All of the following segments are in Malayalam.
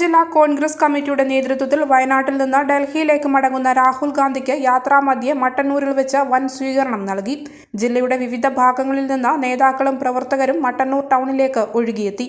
ജില്ലാ കോൺഗ്രസ് കമ്മിറ്റിയുടെ നേതൃത്വത്തിൽ വയനാട്ടിൽ നിന്ന് ഡൽഹിയിലേക്ക് മടങ്ങുന്ന രാഹുൽ ഗാന്ധിക്ക് യാത്രാമധ്യെ മട്ടന്നൂരിൽ വെച്ച് വൻ സ്വീകരണം നൽകി. ജില്ലയുടെ വിവിധ ഭാഗങ്ങളിൽ നിന്ന് നേതാക്കളും പ്രവർത്തകരും മട്ടന്നൂർ ടൗണിലേക്ക് ഒഴുകിയെത്തി.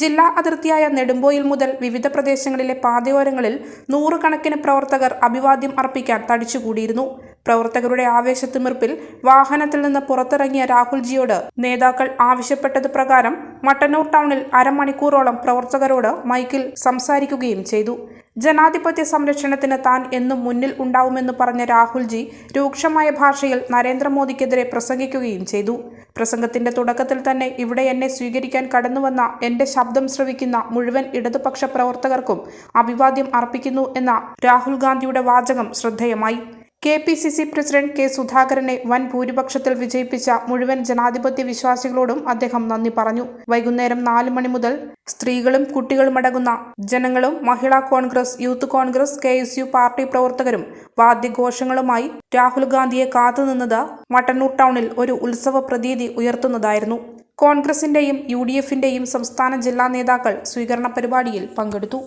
ജില്ലാ അതിർത്തിയായ നെടുമ്പോയിൽ മുതൽ വിവിധ പ്രദേശങ്ങളിലെ പാതയോരങ്ങളിൽ നൂറുകണക്കിന് പ്രവർത്തകർ അഭിവാദ്യം അർപ്പിക്കാൻ തടിച്ചുകൂടിയിരുന്നു. പ്രവർത്തകരുടെ ആവേശത്തിമിർപ്പിൽ വാഹനത്തിൽ നിന്ന് പുറത്തിറങ്ങിയ രാഹുൽജിയോട് നേതാക്കൾ ആവശ്യപ്പെട്ടത് പ്രകാരം മട്ടന്നൂർ ടൗണിൽ അരമണിക്കൂറോളം പ്രവർത്തകരോട് മൈക്കിൽ സംസാരിക്കുകയും ചെയ്തു. ജനാധിപത്യ സംരക്ഷണത്തിന് താൻ എന്നും മുന്നിൽ ഉണ്ടാവുമെന്ന് പറഞ്ഞ രാഹുൽജി രൂക്ഷമായ ഭാഷയിൽ നരേന്ദ്രമോദിക്കെതിരെ പ്രസംഗിക്കുകയും ചെയ്തു. പ്രസംഗത്തിന്റെ തുടക്കത്തിൽ തന്നെ ഇവിടെ എന്നെ സ്വീകരിക്കാൻ കടന്നുവന്ന എന്റെ ശബ്ദം ശ്രവിക്കുന്ന മുഴുവൻ ഇടതുപക്ഷ പ്രവർത്തകർക്കും അഭിവാദ്യം അർപ്പിക്കുന്നു എന്ന രാഹുൽ ഗാന്ധിയുടെ വാചകം ശ്രദ്ധേയമായി. K P C C president K സുധാകരനെ വൻ ഭൂരിപക്ഷത്തിൽ വിജയിപ്പിച്ച മുഴുവൻ ജനാധിപത്യ വിശ്വാസികളോടും അദ്ദേഹം നന്ദി പറഞ്ഞു. വൈകുന്നേരം നാല് മണി മുതൽ സ്ത്രീകളും കുട്ടികളും അടങ്ങുന്ന ജനങ്ങളും Mahila Congress youth Congress K S U party പ്രവർത്തകരും വാദ്യഘോഷങ്ങളുമായി രാഹുൽ ഗാന്ധിയെ കാത്തുനിന്നത് മട്ടന്നൂർ ടൗണിൽ ഒരു ഉത്സവ പ്രതീതി ഉയർത്തുന്നതായിരുന്നു. കോൺഗ്രസിന്റെയും യു ഡി എഫിന്റെയും സംസ്ഥാന ജില്ലാ നേതാക്കൾ സ്വീകരണ പരിപാടിയിൽ പങ്കെടുത്തു.